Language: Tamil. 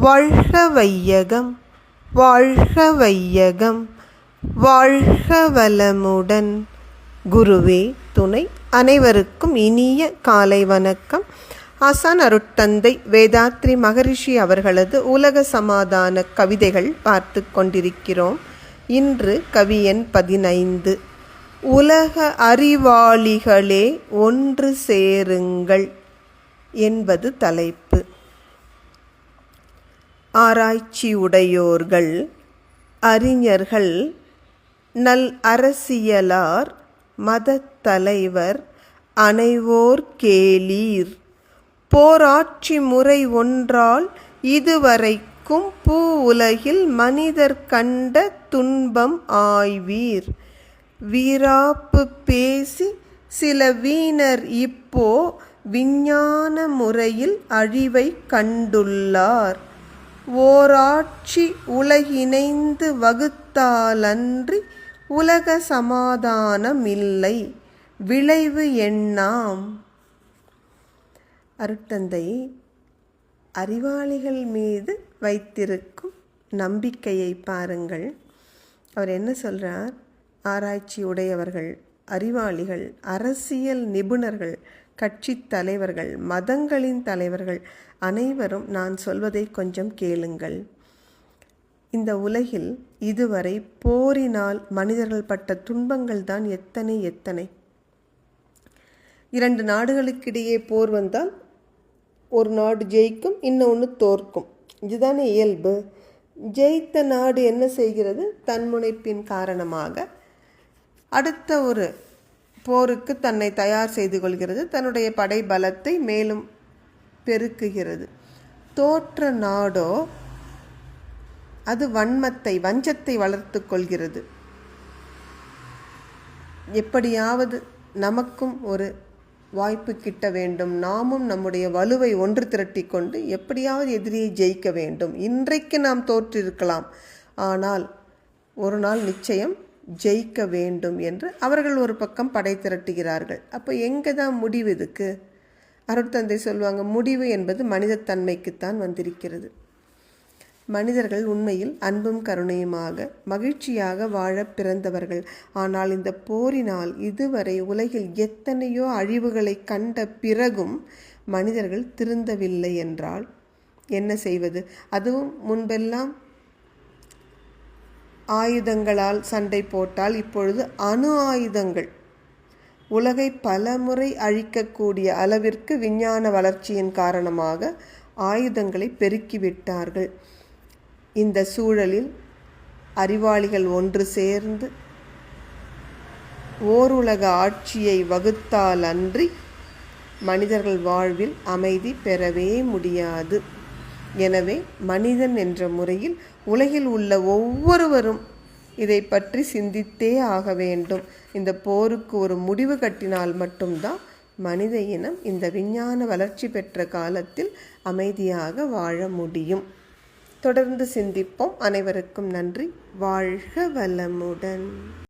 வாழ்க வையகம் வாழ்க வையகம் வாழ்க வளமுடன் குருவே துணை அனைவருக்கும் இனிய காலை வணக்கம். ஆசான் அருட்தந்தை வேதாத்ரி மகரிஷி அவர்களது உலக சமாதான கவிதைகள் பார்த்து கொண்டிருக்கிறோம். இன்று கவியன் பதினைந்து. உலக அறிவாளிகளே ஒன்று சேருங்கள் என்பது தலைப்பு. ஆராய்ச்சியுடையோர்கள் அறிஞர்கள் நல் அரசியலார் மதத் தலைவர் அனைவோர் கேளீர். போராட்சி முறை ஒன்றால் இதுவரைக்கும் பூ உலகில் மனிதர் கண்ட துன்பம் ஆய்வீர். வீராப்பு பேசி சில வீணர் இப்போ விஞ்ஞான முறையில் அழிவை கண்டுள்ளார். ஓராட்சி உலகிணைந்து வகுத்தாலன்றி உலக சமாதானமில்லை. விளைவு எண்ணாம் அருட்டந்தை அறிவாளிகள் மீது வைத்திருக்கும் நம்பிக்கையை பாருங்கள். அவர் என்ன சொல்கிறார் ஆராய்ச்சி உடையவர்கள் அறிவாளிகள் அரசியல் நிபுணர்கள் கட்சி தலைவர்கள் மதங்களின் தலைவர்கள் அனைவரும் நான் சொல்வதை கொஞ்சம் கேளுங்கள். இந்த உலகில் இதுவரை போரினால் மனிதர்கள் பட்ட துன்பங்கள் தான் எத்தனை எத்தனை. இரண்டு நாடுகளுக்கிடையே போர் வந்தால் ஒரு நாடு ஜெயிக்கும் இன்னொன்று தோற்கும். இதுதானே இயல்பு. ஜெயித்த நாடு என்ன செய்கிறது? தன்முனைப்பின் காரணமாக. அடுத்த ஒரு போருக்கு தன்னை தயார் செய்து கொள்கிறது. தன்னுடைய படை பலத்தை மேலும் பெருக்குகிறது. தோற்ற நாடோ அது வன்மத்தை வஞ்சத்தை வளர்த்து கொள்கிறது. எப்படியாவது நமக்கும் ஒரு வாய்ப்பு கிட்ட வேண்டும். நாமும் நம்முடைய வலுவை ஒன்று திரட்டி கொண்டு எப்படியாவது எதிரியை ஜெயிக்க வேண்டும். இன்றைக்கு நாம் தோற்றிருக்கலாம். ஆனால் ஒரு நாள் நிச்சயம் ஜெயிக்க வேண்டும் என்று அவர்கள் ஒரு பக்கம் படை திரட்டுகிறார்கள். அப்போ எங்கே தான் முடிவு இதுக்கு? அருட்தந்தை சொல்லுவாங்க முடிவு என்பது மனிதத்தன்மைக்குத்தான் வந்திருக்கிறது. மனிதர்கள் உண்மையில் அன்பும் கருணையுமாக மகிழ்ச்சியாக வாழ பிறந்தவர்கள். ஆனால் இந்த போரினால் இதுவரை உலகில் எத்தனையோ அழிவுகளை கண்ட பிறகும் மனிதர்கள் திருந்தவில்லை என்றால் என்ன செய்வது? அதுவும் முன்பெல்லாம் ஆயுதங்களால் சண்டை போட்டால் இப்பொழுது அணு ஆயுதங்கள். உலகை பலமுறை அழிக்கக்கூடிய அளவிற்கு விஞ்ஞான வளர்ச்சியின் காரணமாக ஆயுதங்களை பெருக்கிவிட்டார்கள். இந்த சூழலில் அறிவாளிகள் ஒன்று சேர்ந்து ஓருலக ஆட்சியை வகுத்தால் அன்றி மனிதர்கள் வாழ்வில் அமைதி பெறவே முடியாது. எனவே மனிதன் என்ற முறையில் உலகில் உள்ள ஒவ்வொருவரும் இதை பற்றி சிந்தித்தே ஆக வேண்டும். இந்த போருக்கு ஒரு முடிவு கட்டினால் மட்டும்தான் மனித இனம் இந்த விஞ்ஞான வளர்ச்சி பெற்ற காலத்தில் அமைதியாக வாழ முடியும். தொடர்ந்து சிந்திப்போம். அனைவருக்கும் நன்றி. வாழ்க வளமுடன்.